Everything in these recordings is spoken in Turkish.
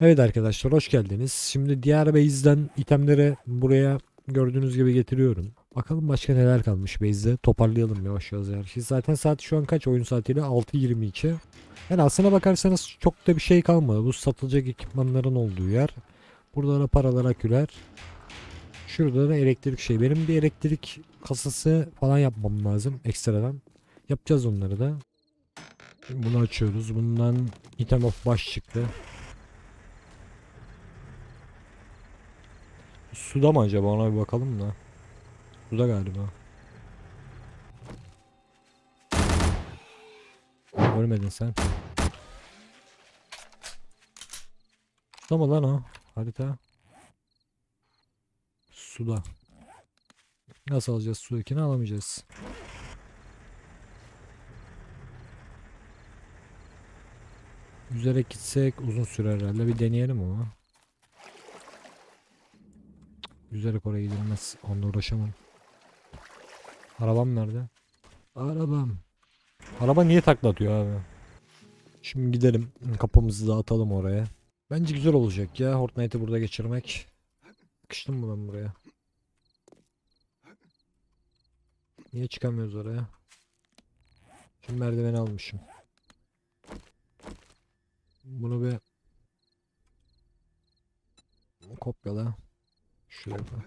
Evet arkadaşlar hoş geldiniz. Şimdi diğer base'den itemleri buraya gördüğünüz gibi getiriyorum. Bakalım başka neler kalmış base'de. Toparlayalım yavaş yavaş her şeyi. Zaten saat şu an kaç oyun saatiyle? 6.22. Yani aslına bakarsanız çok da bir şey kalmadı. Bu satılacak ekipmanların olduğu yer. Burada da paralar aküler. Şurada da elektrik şey. Benim bir elektrik kasası falan yapmam lazım ekstradan. Yapacağız onları da. Bunu açıyoruz. Bundan item of baş çıktı. Suda mı acaba ona bir bakalım da. Suda galiba. Ölmedin sen. Suda mı lan o? Harita. Suda. Nasıl alacağız sudakini alamayacağız. Yüzerek gitsek uzun sürer herhalde. Bir deneyelim ama. Yüzerek oraya gidilmez. Onunla uğraşamam. Arabam nerede? Arabam. Araba niye takla atıyor abi? Şimdi gidelim. Kapımızı dağıtalım oraya. Bence güzel olacak ya. Fortnite'ı burada geçirmek. Sıkıştım mı ben buraya? Niye çıkamıyoruz oraya? Şimdi merdiveni almışım. Bunu bir kopyala. Şuraya koy.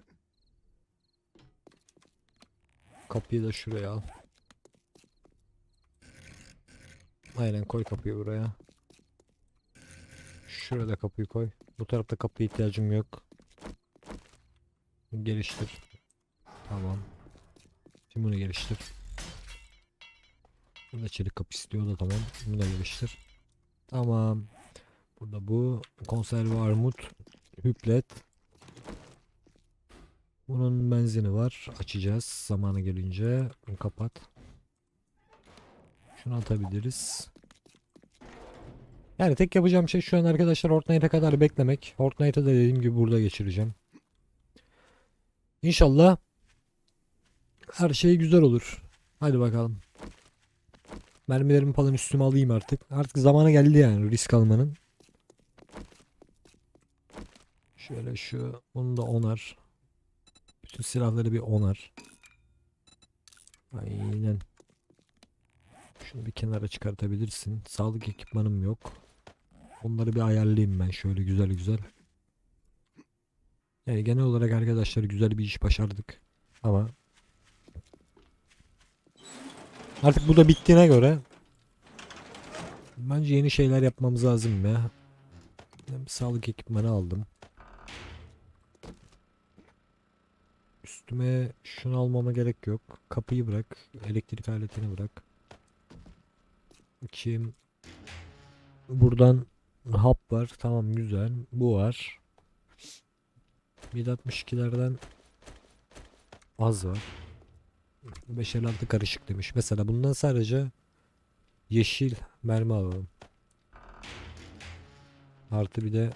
Kapıyı da şuraya al. Aynen koy kapıyı buraya. Şurada kapıyı koy. Bu tarafta kapıya ihtiyacım yok. Geliştir. Tamam. Şimdi bunu geliştir. Burada çelik kapı istiyor da tamam. Bunu da geliştir. Tamam. Burada bu konserve armut hüplet. Bunun benzini var. Açacağız zamanı gelince. Bunu kapat. Şunu atabiliriz. Yani tek yapacağım şey şu an arkadaşlar Fortnite'a kadar beklemek. Fortnite'ı da dediğim gibi burada geçireceğim. İnşallah her şey güzel olur. Hadi bakalım. Mermilerimi falan üstüme alayım artık. Artık zamanı geldi yani risk almanın. Şöyle şu bunu da onar. Bütün silahları bir onar. Aynen. Şunu bir kenara çıkartabilirsin. Sağlık ekipmanım yok. Onları bir ayarlayayım ben şöyle güzel güzel. Yani genel olarak arkadaşlar güzel bir iş başardık. Ama artık bu da bittiğine göre bence yeni şeyler yapmamız lazım ya. Sağlık ekipmanı aldım. Üstüme şunu almama gerek yok. Kapıyı bırak. Elektrik aletini bırak. Bakayım. Buradan hap var. Tamam güzel. Bu var. 762'lerden az var. 556 karışık demiş. Mesela bundan sadece yeşil mermi alalım. Artı bir de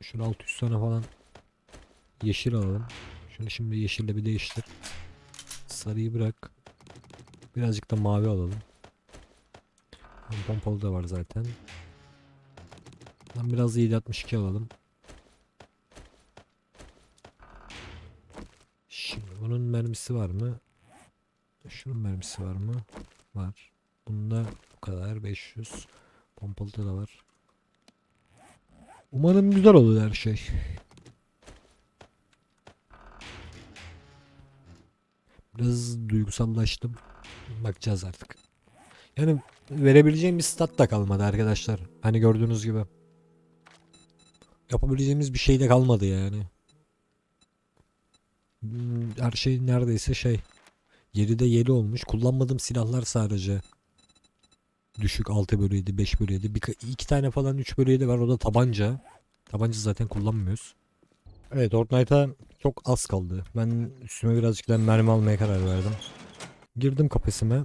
şunu 600 tane falan yeşil alalım. Şunu şimdi yeşille bir değiştir. Sarıyı bırak. Birazcık da mavi alalım. Pompalı da var zaten. Ben biraz da 762 alalım. Şimdi bunun mermisi var mı? Şunun mermisi var mı? Var. Bunda bu kadar 500. Pompalıda da var. Umarım güzel olur her şey. Biraz duygusallaştım. Bakacağız artık. Yani verebileceğim bir stat da kalmadı arkadaşlar. Hani gördüğünüz gibi. Yapabileceğimiz bir şey de kalmadı yani. Hmm, Her şey neredeyse şey. 7'de 7 olmuş. Kullanmadığım silahlar sadece. Düşük 6 bölü 7, 5 bölü 7. Bir, iki tane falan 3 bölü 7 var. O da tabanca. Tabanca zaten kullanmıyoruz. Evet Fortnite'a çok az kaldı. Ben üstüme birazcık da mermi almaya karar verdim. Girdim kafesime.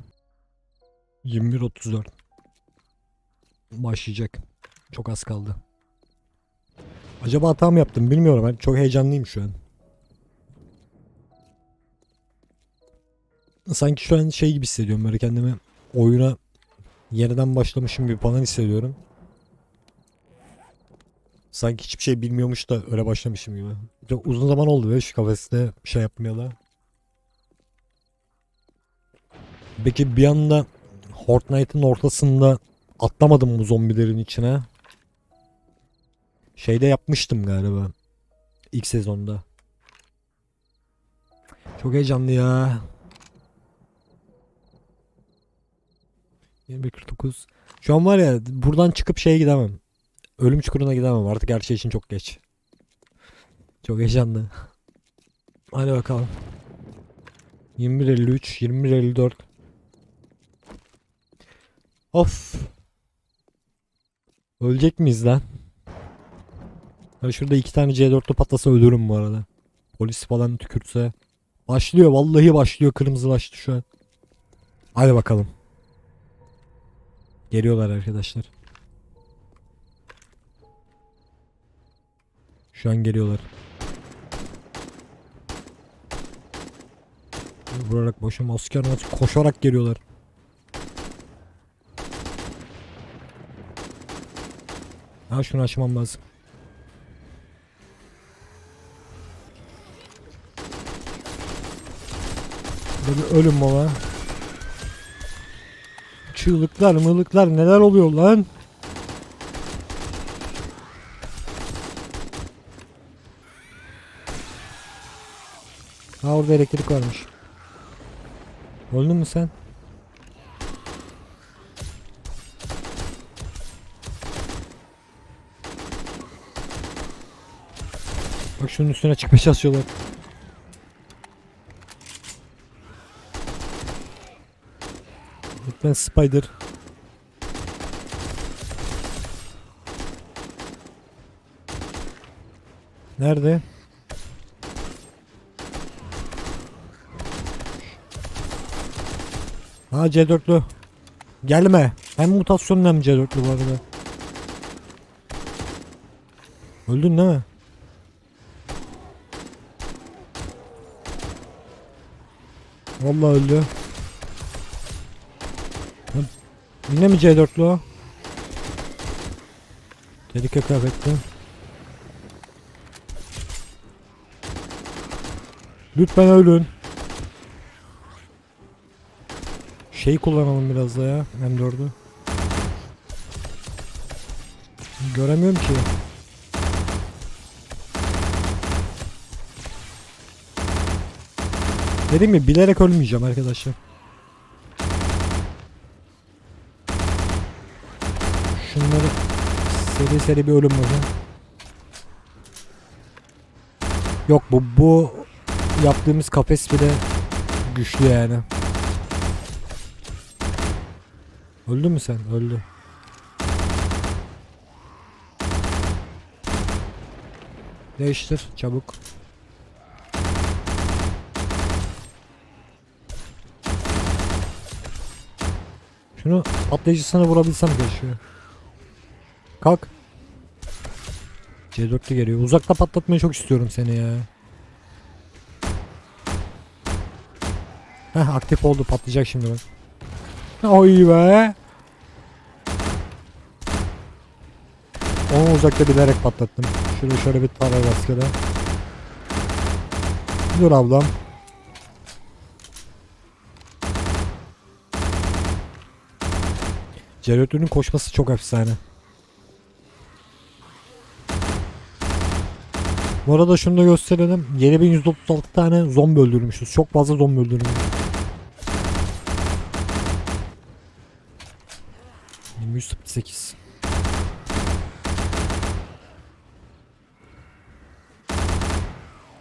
21.34 Başlayacak. Çok az kaldı. Acaba hata mı yaptım bilmiyorum. Ben çok heyecanlıyım şu an. Sanki şu an şey gibi hissediyorum böyle kendimi oyuna yeniden başlamışım gibi falan hissediyorum. Sanki hiçbir şey bilmiyormuş da öyle başlamışım gibi. Çok uzun zaman oldu be şu kafeste şey yapmayalı. Peki bir anda Fortnite'ın ortasında atlamadım bu zombilerin içine. Şeyde yapmıştım galiba. İlk sezonda. Çok heyecanlı ya. 21.49 Şu an var ya buradan çıkıp şeye gidemem. Ölüm çukuruna gidemem artık her şey için çok geç. Çok heyecanlı. Hadi bakalım. 21.53 21.54 Of. Ölecek miyiz lan? Ya şurada iki tane C4'lü patlasa ölürüm bu arada. Polis falan tükürse. Başlıyor vallahi başlıyor kırmızılaştı şu an. Hadi bakalım. Geliyorlar arkadaşlar. Şu an geliyorlar. Vurarak başım asker nasıl koşarak geliyorlar. Ha şunu açmam lazım. Burada bir ölüm baba. Çığlıklar mığlıklar neler oluyor lan? Ha orada elektrik varmış. Öldün mü sen? Bak şunun üstüne çıkmaya çalışıyorlar. Lütfen Spider. Nerede? Ha C4'lü. Gelme. Hem mutasyonlu hem C4'lü bu arada. Öldün değil mi? Vallahi öldü. Yine mi C4'lü o? Tehlike kıyafetli. Lütfen ölün. Şey kullanalım biraz da ya M4'ü. Göremiyorum ki. Dedim mi bilerek ölmeyeceğim arkadaşlar. Şunları seri seri bir ölüm bakın. Yok bu bu yaptığımız kafes bile güçlü yani. Öldü mü sen? Öldü. Değiştir çabuk. Şunu patlayıcısına vurabilsem keşke. Kalk. C4'lü geliyor. Uzakta patlatmayı çok istiyorum seni ya. Heh aktif oldu patlayacak şimdi bak. Oy be. Onu uzakta bilerek patlattım. Şuraya şöyle bir tane rastgele. Dur ablam. Cerrotünün koşması çok efsane. Bu arada şunu da gösterelim. 7136 tane zombi öldürmüşüz. Çok fazla zombi öldürmüşüz. 108.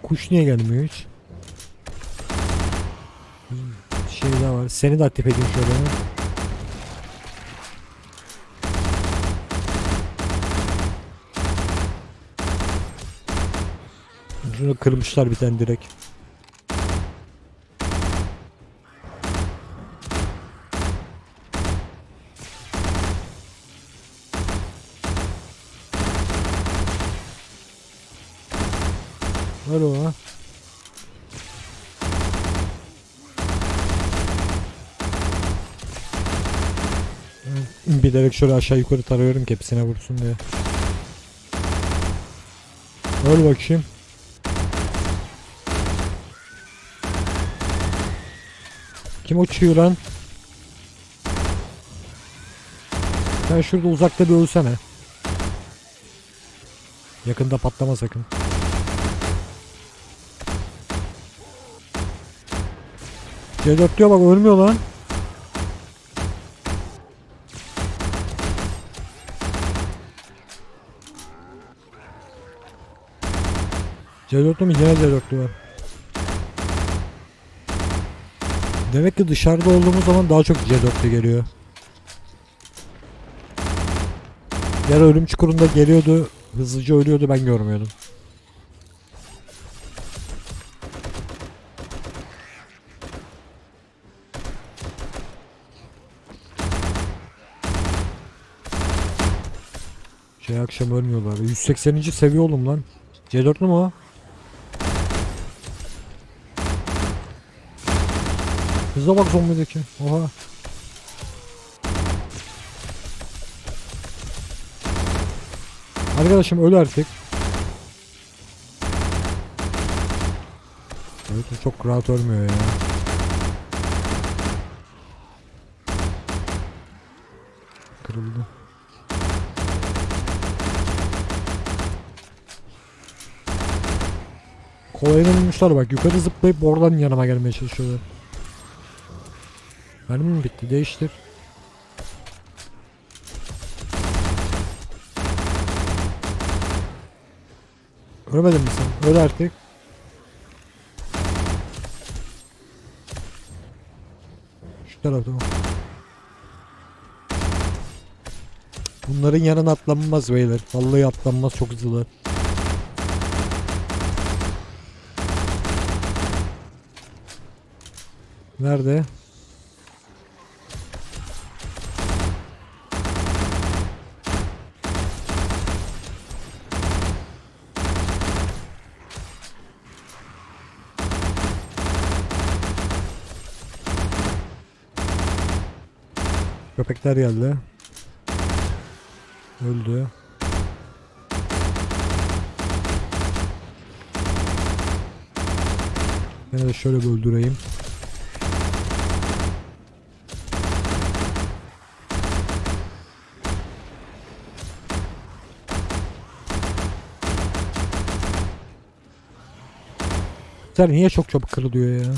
Kuş niye gelmiyor hiç? Şey daha var. Seni de aktif edeyim şöyle. Şunu kırmışlar bir tane direkt. Ver o ha. Bilerek şöyle aşağı yukarı tarıyorum ki hepsine vursun diye. Öl bakayım. Kim uçuyor lan? Sen şurada uzakta bir ölsene. Yakında patlama sakın. C4 diyor bak ölmüyor lan. C4'lü mü? Yine C4'lü var. Demek ki dışarıda olduğumuz zaman daha çok C4'lü geliyor. Yer ölüm çukurunda geliyordu. Hızlıca ölüyordu ben görmüyordum. Şey akşam ölmüyorlar. 180. seviye oğlum lan. C4'lü mü o? Hıza bak zombideki. Oha. Arkadaşım öl artık. Evet çok rahat ölmüyor ya. Kırıldı. Kolayını bulmuşlar bak yukarı zıplayıp oradan yanıma gelmeye çalışıyorlar. Benim mi bitti? Değiştir. Ölmedin mi sen? Öl artık. Şu tarafta? Bunların yanına atlanmaz beyler. Vallahi atlanmaz çok hızlı. Nerede? Köpekler geldi. Öldü. Ben de şöyle bir öldüreyim. Sen niye çok çabuk kırılıyor ya?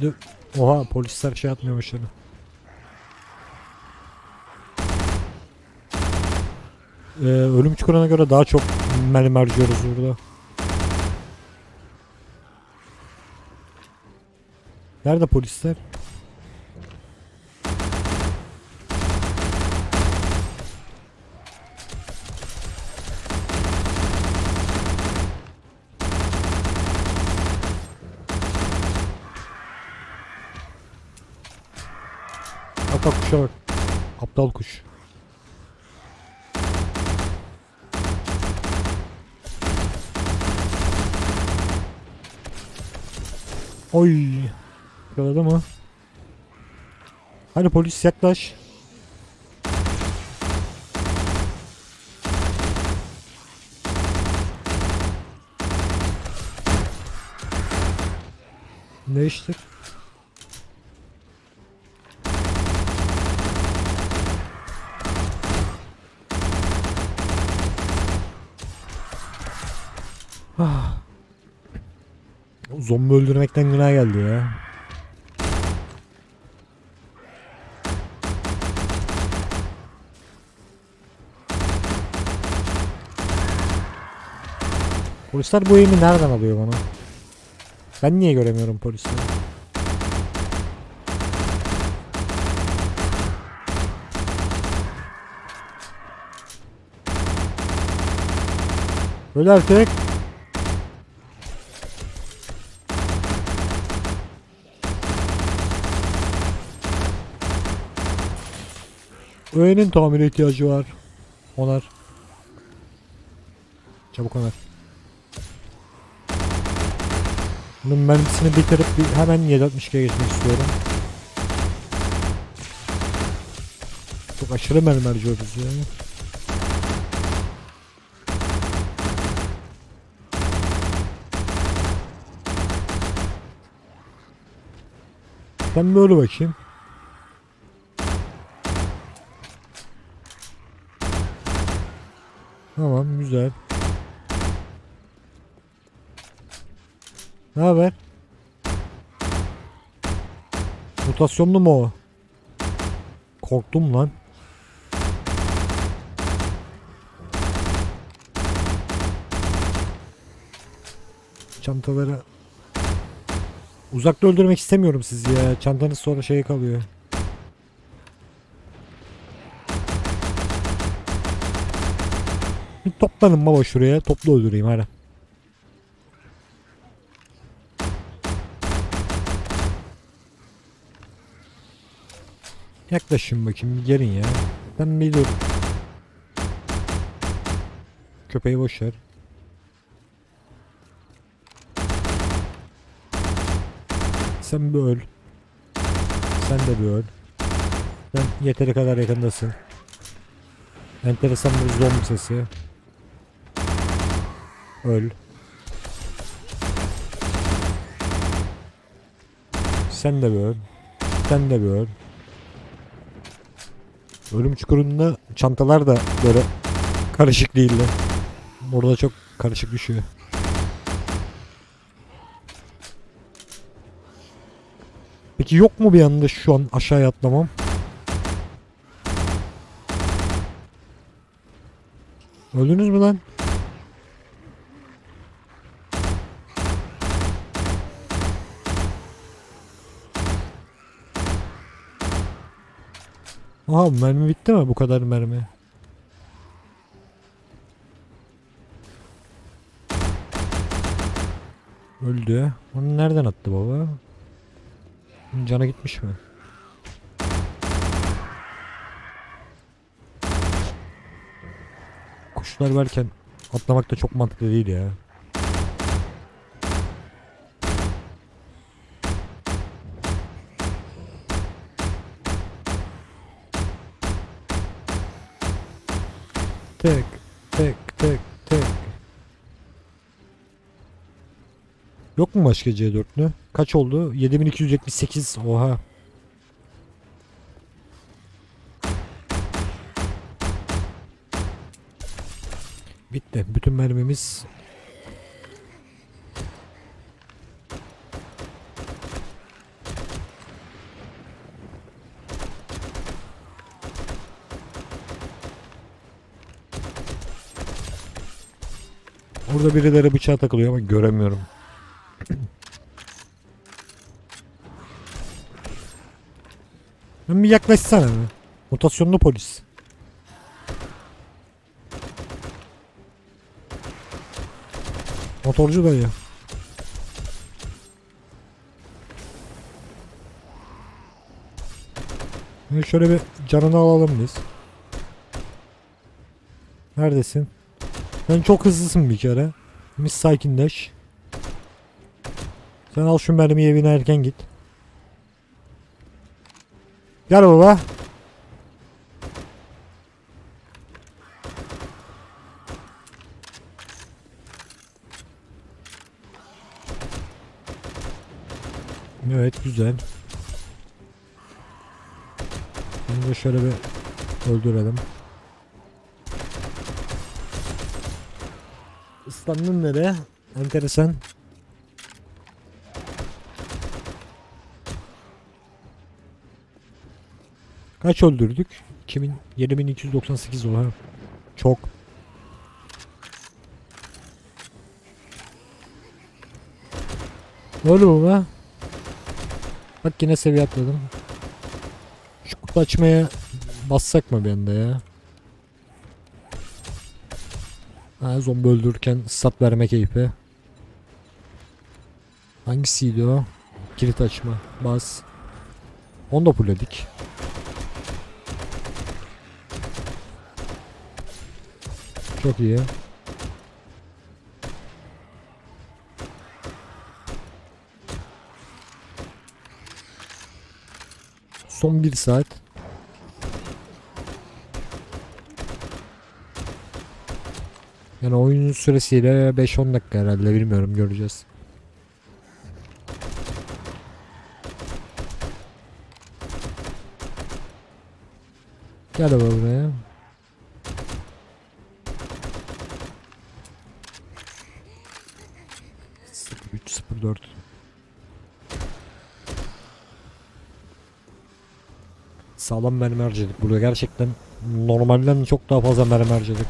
Bir de- Oha polisler şey atmıyormuş yani. Ee, ölüm çukuruna göre daha çok mermi harcıyoruz burada. Nerede polisler? Bak bak kuşa bak. Aptal kuş. Oy. Yakaladı mı? Hadi polis yaklaş. Değiştir. Ah. Zombi öldürmekten günah geldi ya. Polisler bu eğimi nereden alıyor bana? Ben niye göremiyorum polisleri? Öyle artık. Öğenin tamire ihtiyacı var. Onar. Çabuk onar. Bunun mermisini bitirip hemen 7.62'ye geçmek istiyorum. Çok aşırı mermi harcıyoruz ya. Ben böyle bakayım. Tamam güzel. Ne haber? Mutasyonlu mu o? Korktum lan. Çantaları Uzakta öldürmek istemiyorum sizi ya. Çantanız sonra şeye kalıyor. Toplanın baba şuraya. Toplu öldüreyim hadi. Yaklaşın bakayım bir gelin ya. Ben bir dur. Köpeği boş ver. Sen bir öl. Sen de bir öl. Sen yeteri kadar yakındasın. Enteresan bir zombi sesi. Öl. Sen de bir öl. Sen de bir öl. Ölüm çukurunda çantalar da böyle karışık değildi. Burada çok karışık düşüyor. Peki yok mu bir anda şu an aşağıya atlamam? Öldünüz mü lan? Aha mermi bitti mi bu kadar mermi? Öldü. Onu nereden attı baba? Cana gitmiş mi? Kuşlar varken atlamak da çok mantıklı değil ya. Tek tek tek tek. Yok mu başka C4'lü? Kaç oldu? 7278. Oha. Bitti. Bütün mermimiz Orada birileri bıçağa takılıyor ama göremiyorum. Bir yaklaşsana. Mutasyonlu polis. Motorcu dayı. Şimdi şöyle bir canını alalım biz. Neredesin? Sen çok hızlısın bir kere. Mis sakinleş. Sen al şu mermiyi evine erken git. Gel baba. Evet güzel. Bunu da şöyle bir öldürelim. Islandın nereye? Enteresan. Kaç öldürdük? 2000 7298 oha. Çok. Ne oldu baba? Bak yine seviye atladım. Şu kutu açmaya bassak mı anda ya? Ha, zombi öldürürken stat verme keyfi. Hangisiydi o? Kilit açma. Bas. Onu da pulledik. Çok iyi. Son bir saat Yani oyunun süresiyle 5-10 dakika herhalde bilmiyorum göreceğiz. Gel buraya. Üç, dört. Sağlam mermi harcadık burada gerçekten normalden çok daha fazla mermi.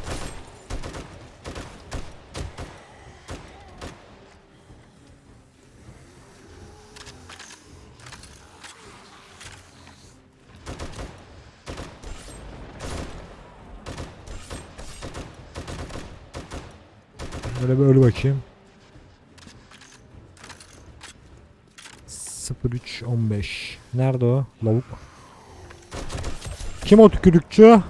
Böyle bir ölü bakayım. 0315. Nerede o? Lavuk. Kim o tükürükçü?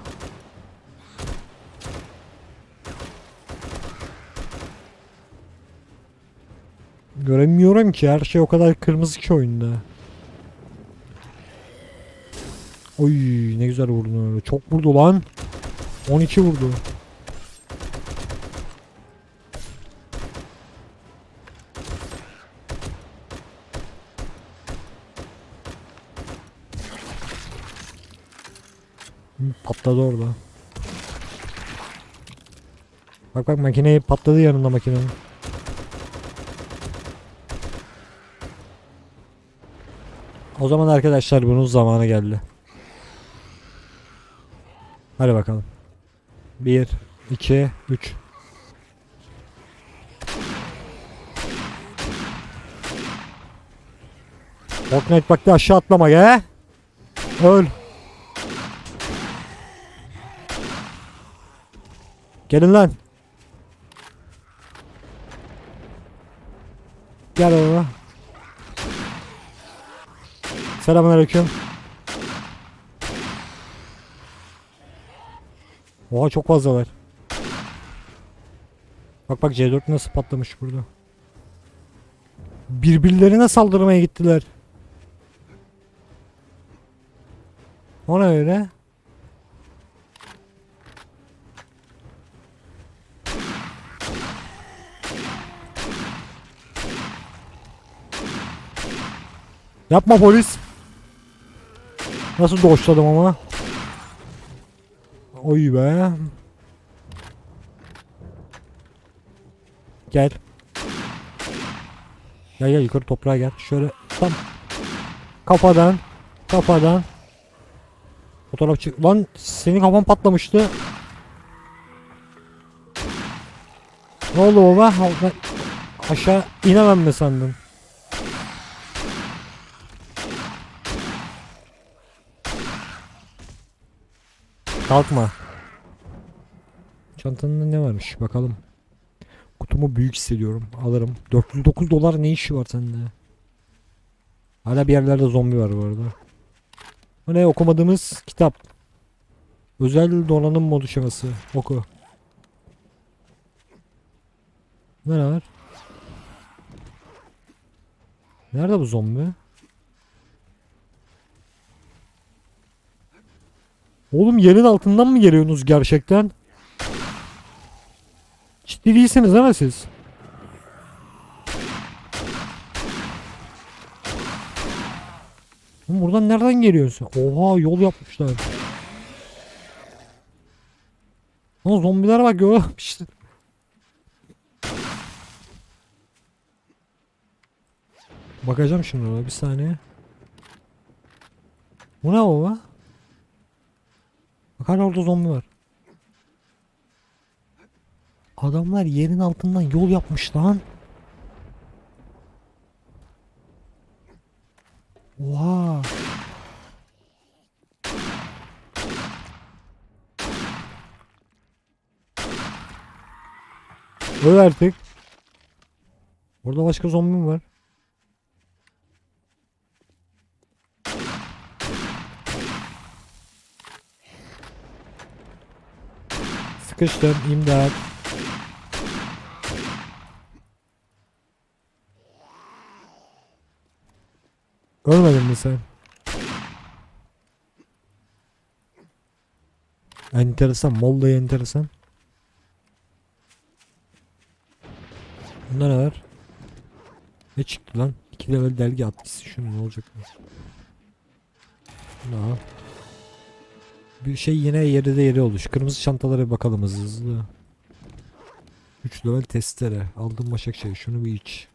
Göremiyorum ki her şey o kadar kırmızı ki oyunda. Oy ne güzel vurdun öyle. Çok vurdu lan. 12 vurdu. Patladı orada. Bak bak makineyi patladı yanında makinenin. O zaman arkadaşlar bunun zamanı geldi. Hadi bakalım. 1 2 3 Fortnite baktı aşağı atlama ya. Öl. Gelin lan. Gel baba. Selamünaleyküm. Oha çok fazlalar. Bak bak C4 nasıl patlamış burada. Birbirlerine saldırmaya gittiler. Ona öyle. Yapma polis. Nasıl doşladım ama. Oy be. Gel. Gel gel yukarı toprağa gel. Şöyle tam kafadan kafadan fotoğraf çık. Lan senin kafan patlamıştı. Ne oldu baba? Aşağı inemem mi sandın? Kalkma. Çantanda ne varmış bakalım. Kutumu büyük hissediyorum. Alırım. 409 dolar ne işi var sende? Hala bir yerlerde zombi var bu arada. Bu ne okumadığımız kitap. Özel donanım modu şeması. Oku. Ne var? Nerede bu zombi? Oğlum yerin altından mı geliyorsunuz gerçekten? Ciddi değilsiniz değil mi siz? Oğlum buradan nereden geliyorsun? Oha yol yapmışlar. Ama zombiler bak yol yapmışlar. Bakacağım şimdi ona bir saniye. Bu ne baba? Bak hala orada zombi var. Adamlar yerin altından yol yapmış lan. Oha. Öl artık. Orada başka zombi mi var? Sıkıştım. İmdat. Görmedin mi sen? Enteresan. Molda'yı enteresan. Bunda ne var? Ne çıktı lan? İki level delgi atmışsın şunu ne olacak? Bunu al. Bir şey yine yeri de yeri oldu. Şu kırmızı çantalara bakalım hızlı hızlı. 3 level testere. Aldım başak şey. Şunu bir iç.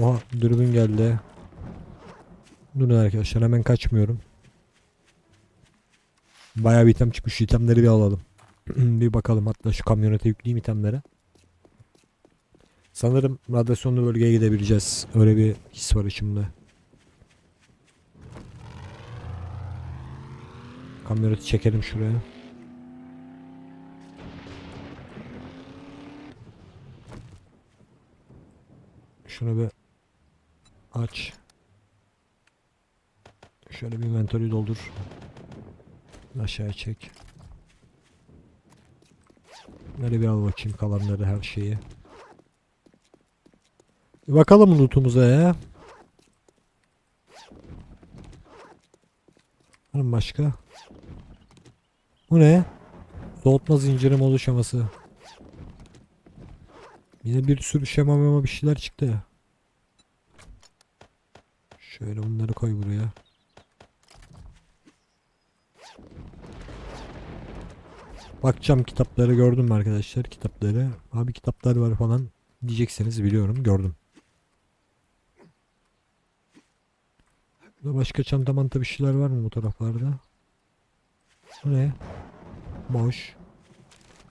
Oha dürbün geldi. Durun arkadaşlar hemen kaçmıyorum. Bayağı bir item çıkmış. İtemleri bir alalım. bir bakalım hatta şu kamyonete yükleyeyim itemleri. Sanırım radyasyonlu bölgeye gidebileceğiz. Öyle bir his var içimde. Kamyoneti çekelim şuraya. Şunu bir aç. Şöyle bir inventory doldur. Aşağıya çek. Böyle bir al bakayım kalanları her şeyi. Bakalım lootumuza ya. Var başka? Bu ne? Soğutma zinciri modu şeması. Yine bir sürü şema mema bir şeyler çıktı. Şöyle bunları koy buraya. Bakacağım kitapları gördüm arkadaşlar kitapları. Abi kitaplar var falan diyeceksiniz biliyorum gördüm. Burada başka çanta manta bir şeyler var mı bu taraflarda? Bu ne? Boş.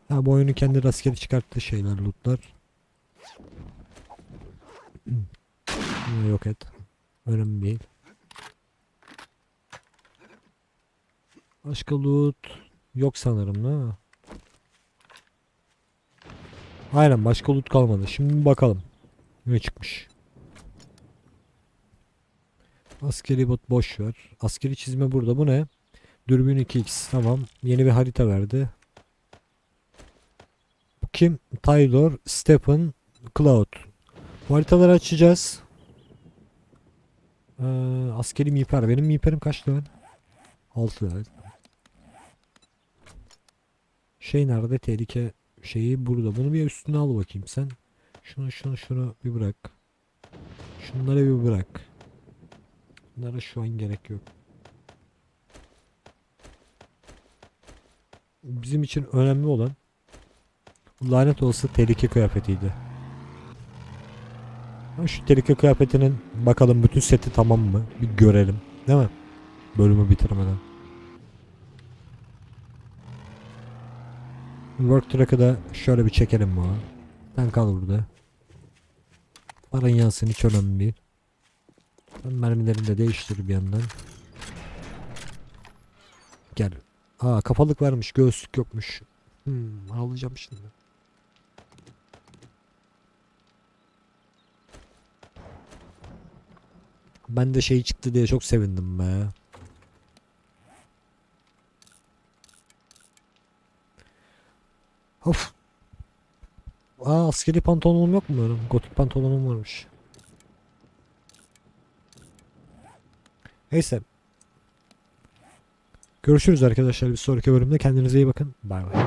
Ha bu oyunu kendi rastgele çıkarttığı şeyler lootlar. Bunu yok et. Önemli değil. Başka loot yok sanırım değil mi? Aynen başka loot kalmadı. Şimdi bakalım. Ne çıkmış? Askeri bot boş ver. Askeri çizme burada. Bu ne? Dürbün 2x. Tamam. Yeni bir harita verdi. Bu kim? Taylor, Stephen, Cloud. Bu haritaları açacağız. Ee, askeri miper. Benim miperim kaç level? 6 level. Şey nerede? Tehlike şeyi burada. Bunu bir üstüne al bakayım sen. Şunu şunu şunu bir bırak. Şunları bir bırak. Bunlara şu an gerek yok. Bizim için önemli olan lanet olası tehlike kıyafetiydi. Şu tehlike kıyafetinin bakalım bütün seti tamam mı? Bir görelim. Değil mi? Bölümü bitirmeden. Work track'ı da şöyle bir çekelim bana. Sen kal burada. Paran yansın hiç önemli değil. Ben mermilerini de değiştir bir yandan. Gel. Aa kafalık varmış göğüslük yokmuş. Hmm, ağlayacağım şimdi. Ben de şey çıktı diye çok sevindim be. Of. Aa askeri pantolonum yok mu? Gotik pantolonum varmış. Neyse. Görüşürüz arkadaşlar bir sonraki bölümde. Kendinize iyi bakın. Bay bay.